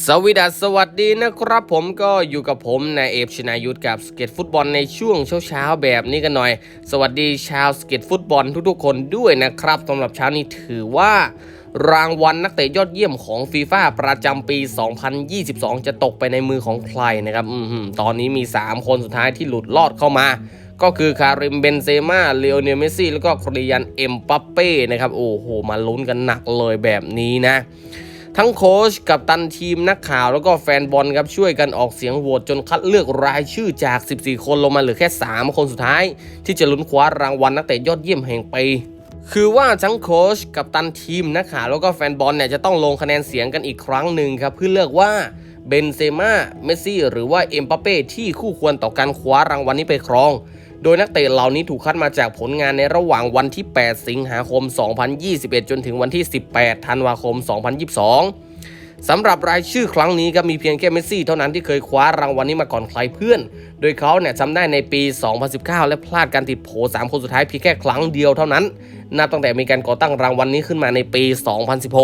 สวีดัสสวัสดีนะครับผมก็อยู่กับผมนายเอฟชนายุทธกับสเก็ตฟุตบอลในช่วงเช้าๆแบบนี้กันหน่อย สวัสดีชาวสเก็ตฟุตบอลทุกๆคนด้วยนะครับสำหรับเช้านี้ถือว่ารางวัลนักเตะยอดเยี่ยมของฟีฟ่าประจำปี 2022 จะตกไปในมือของใครนะครับอมตอนนี้มี 3 คนสุดท้ายที่หลุดลอดเข้ามา ก็คือคาริมเบนเซม่าเลโอเนลเมสซี่แล้วก็คริยันเอ็มปัปเป้นะครับโอ้โหมาลุ้นกันหนักเลยแบบนี้นะ ทั้งโค้ชกับตันทีมนักข่าวแล้วก็แฟนบอลครับช่วยกันออกเสียงโหวตจนคัดเลือกรายชื่อจาก 14 คนลงมาเหลือแค่ 3 คนสุดท้าย ที่จะลุ้นคว้ารางวัลนักเตะยอดเยี่ยมแห่งปีคือว่าทั้งโค้ชกับตันทีมนักข่าวแล้วก็แฟนบอลเนี่ยจะต้องลงคะแนนเสียงกันอีกครั้งหนึ่งครับเพื่อเลือกว่าเบนเซม่าเมสซี่หรือว่าเอ็มบัปเป้ที่คู่ควรต่อการคว้ารางวัลนี้ไปครอง โดยนักเตะเหล่านี้ถูกคัดมาจากผลงานในระหว่างวันที่ 8 สิงหาคม 2021 จนถึงวันที่ 18 ธันวาคม 2022 สำหรับรายชื่อครั้งนี้ก็มีเพียงแค่เมสซี่เท่านั้นที่เคยคว้ารางวัลนี้มาก่อนใครเพื่อน โดยเขาเนี่ยจำได้ในปี 2019 และพลาดการติดโผ3คนสุดท้ายเพียงแค่ครั้งเดียวเท่านั้น นับตั้งแต่มีการก่อตั้งรางวัลนี้ขึ้นมาในปี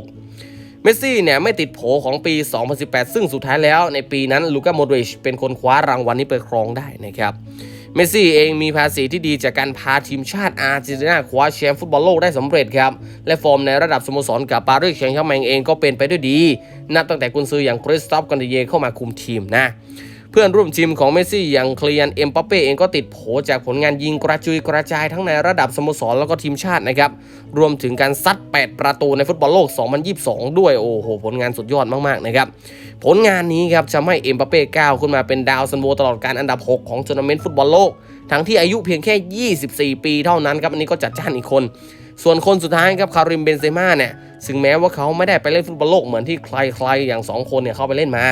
2016เมสซี่เนี่ยไม่ติดโผของปี 2018 ซึ่งสุดท้ายแล้วในปีนั้นลูก้าโมดริชเป็นคนคว้ารางวัลนี้ไปครองได้นะครับ เมสซี่เองมีภาษีที่ดีจากการพาทีมชาติอาร์เจนตินาคว้าแชมป์ฟุตบอลโลกได้สำเร็จครับ และฟอร์มในระดับสโมสรกับปารีสแซงต์แชร์แมงเองก็เป็นไปด้วยดี นับตั้งแต่กุนซืออย่างคริสตอฟกันเดเยเข้ามาคุมทีมนะ เพื่อนร่วมทีมของเมสซี่อย่างเคลียนเอ็มปัปเป้เองก็ติดโผจากผลงานยิงกระจุยกระจายทั้งในระดับสโมสรแล้วก็ทีมชาตินะครับ รวมถึงการซัด 8 ประตูในฟุตบอลโลก 2022 ด้วย โอ้โห ผลงานสุดยอดมาก ๆ นะครับ ผลงานนี้ครับทำให้เอ็มปัปเป้ก้าวขึ้นมาเป็นดาวซันโวตลอดการอันดับ 6 ของทัวร์นาเมนต์ฟุตบอลโลก ทั้งที่อายุเพียงแค่ 24 ปีเท่านั้นครับ อันนี้ก็จัดจ้านอีกคน ส่วนคนสุดท้ายครับคาริม เบนเซม่าเนี่ย ซึ่งแม้ว่าเขาไม่ได้ไปเล่นฟุตบอลโลกเหมือนที่ใครๆอย่าง 2 คนเนี่ยเข้าไปเล่นมา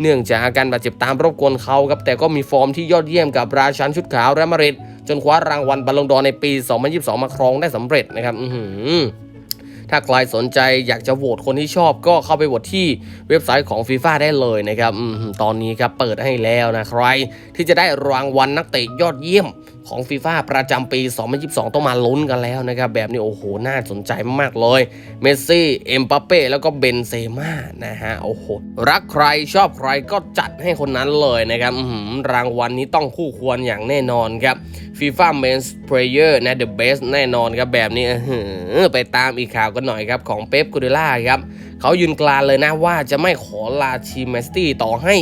เนื่องจากอาการบาดเจ็บตามรบกวนเขาครับแต่ก็มีฟอร์มที่ยอดเยี่ยมกับราชันชุดขาวเรอัลมาริดจนคว้ารางวัลบอลลงดอในปี 2022 มาครองได้สำเร็จนะครับถ้าใครสนใจอยากจะโหวตคนที่ชอบก็เข้าไปโหวตที่เว็บไซต์ของฟีฟ่าได้เลยนะครับอตอนนี้ครับเปิดให้แล้วนะใคร ที่จะได้รางวัลนักเตะยอดเยี่ยม ของฟีฟ่าประจำปี 2022 ต้องมาลุ้นกันแล้วนะครับ แบบนี้โอ้โห น่าสนใจมากเลย เมสซี่ เอ็มบัปเป้แล้วก็เบนเซม่านะฮะ โอ้โห รักใครชอบใครก็จัดให้คนนั้นเลยนะครับอื้อหือรางวัลนี้ต้องคู่ควรอย่างแน่นอนครับ FIFA Men's Player นะ The Best แน่นอนครับแบบนี้ไปตามอีกข่าวกันหน่อยครับของเป๊ปกูเดล่าครับเขายืนกลานเลยนะว่าจะไม่ขอลาทีมแมนซิตี้ต่อให้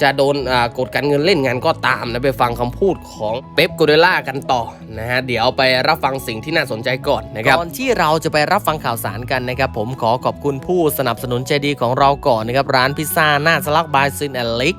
จะโดนกดการเงินเล่นงานก็ตามนะไปฟังคำพูดของเป๊ปกูเดล่ากันต่อนะฮะเดี๋ยวไปรับฟังสิ่งที่น่าสนใจก่อนนะครับก่อนที่เราจะไปรับฟังข่าวสารกันนะครับผมขอขอบคุณผู้สนับสนุนใจดีของเราก่อนนะครับร้านพิซซ่าหน้าสลักบายซินแอลลิก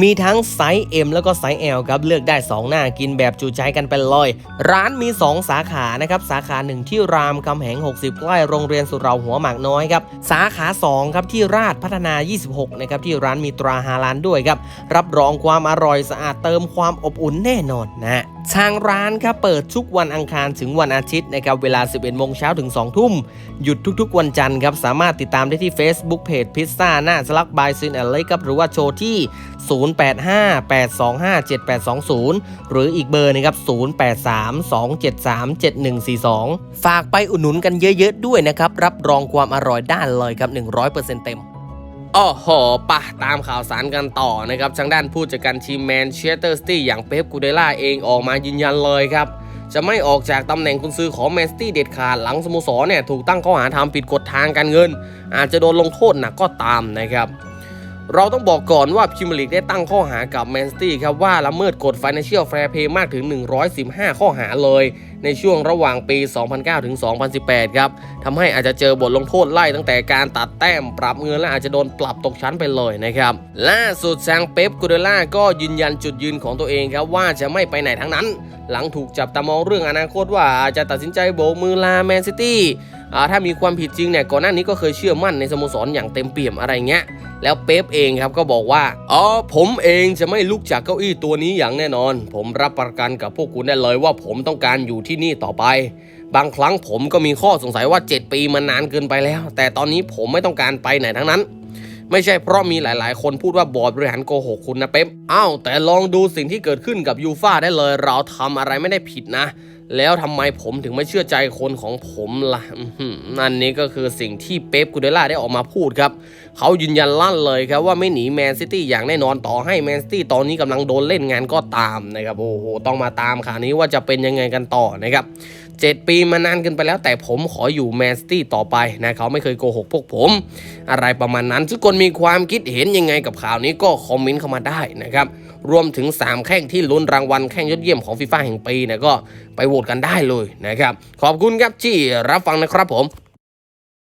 มีทั้งไซส์ M แล้วก็ไซส์ L ครับเลือกได้ 2 หน้ากินแบบจุใจกันเป็นลอย ร้านมี 2 สาขานะครับสาขา 1 ที่รามคำแหง 60 ใกล้โรงเรียนสุเราหัวหมากน้อยครับสาขา 2 ครับที่ราชพัฒนา 26 นะครับที่ร้านมีตราฮาลานด้วยครับรับรองความอร่อยสะอาดเติมความอบอุ่นแน่นอนนะ ทางร้านครับเปิดทุกวันอังคารถึงวันอาทิตย์นะครับเวลา 11โมงเช้าถึง 2 ทุ่ม หยุดทุกๆ วันจันทร์ครับสามารถติดตามได้ที่ Facebook Page พิซซ่าหน้าสลักบายซินแอนเลครับหรือว่าโชว์ที่ 0858257820 หรืออีกเบอร์นะครับ0832737142 ฝากไปอุดหนุนกันเยอะๆด้วยนะครับรับรองความอร่อยด้านเลยครับ 100%เต็ม อ้อโหปะตามข่าวสารกันต่อนะครับทางด้านผู้จัดการทีมแมนเชสเตอร์ซิตี้อย่างเป๊ปกูเดล่าเองออกมายืนยันเลยครับ จะไม่ออกจากตำแหน่งกุนซือของแมนซิตี้เด็ดขาดหลังสโมสรเนี่ยถูกตั้งข้อหาทำผิดกฎทางการเงิน อาจจะโดนลงโทษหนักก็ตามนะครับเราต้องบอกก่อนว่าพรีเมียร์ลีกได้ตั้งข้อหากับแมนซิตี้ครับว่าละเมิดกฎ Financial Fair Play มากถึง 115 ข้อหาเลย ในช่วงระหว่างปี 2009 ถึง 2018 ครับทำให้อาจจะเจอบทลงโทษไล่ตั้งแต่การตัดแต้มปรับเงินและอาจจะโดนปรับตกชั้นไปเลยนะครับ ล่าสุดแซงเป๊ปกูเดล่าก็ยืนยันจุดยืนของตัวเองครับว่าจะไม่ไปไหนทั้งนั้น หลังถูกจับตามองเรื่องอนาคตว่าอาจจะตัดสินใจโบกมือลาแมนซิตี้อ่าถ้ามีความผิดจริงเนี่ยก่อนหน้านี้ก็เคยเชื่อมั่นในสโมสรอย่างเต็มเปี่ยมอะไรเงี้ยแล้วเป๊ปเองครับก็บอกว่า อ๋อ ผมเองจะไม่ลุกจากเก้าอี้ตัวนี้อย่างแน่นอน ผมรับประกันกับพวกคุณได้เลยว่าผมต้องการอยู่ที่นี่ต่อไป บางครั้งผมก็มีข้อสงสัยว่า 7 ปีมันนานเกินไปแล้ว แต่ตอนนี้ผมไม่ต้องการไปไหนทั้งนั้น ไม่ใช่เพราะมีหลายๆ คนพูดว่าบอร์ดบริหารโกหกคุณนะเป๊ปอ้าวแต่ลองดูสิ่งที่เกิดขึ้นกับยูฟ่าได้เลย เราทำอะไรไม่ได้ผิดนะ แล้วทำไมผมถึงไม่เชื่อใจคนของผมล่ะนั่นนี้ก็คือสิ่งที่เป๊ปกูเดล่าได้ออกมาพูดครับ เขายืนยันลั่นเลยครับว่าไม่หนีแมนซิตี้อย่างแน่นอนต่อให้แมนซิตี้ตอนนี้กำลังโดนเล่นงานก็ตามนะครับโอ้โหต้องมาตามข่าวนี้ว่าจะเป็นยังไงกันต่อนะครับเจ็ดปีมานานเกินไปแล้วแต่ผมขออยู่แมนซิตี้ต่อไปนะเขาไม่เคยโกหกพวกผม อะไรประมาณนั้นทุกคนมีความคิดเห็นยังไงกับข่าวนี้ก็คอมเมนต์เข้ามาได้นะครับรวมถึง 3 แข้งที่ลุ้นรางวัลแข้งยอดเยี่ยมของฟีฟ่าแห่งปีนะก็ โหวตกันได้เลยนะครับ ขอบคุณครับที่รับฟังนะครับผม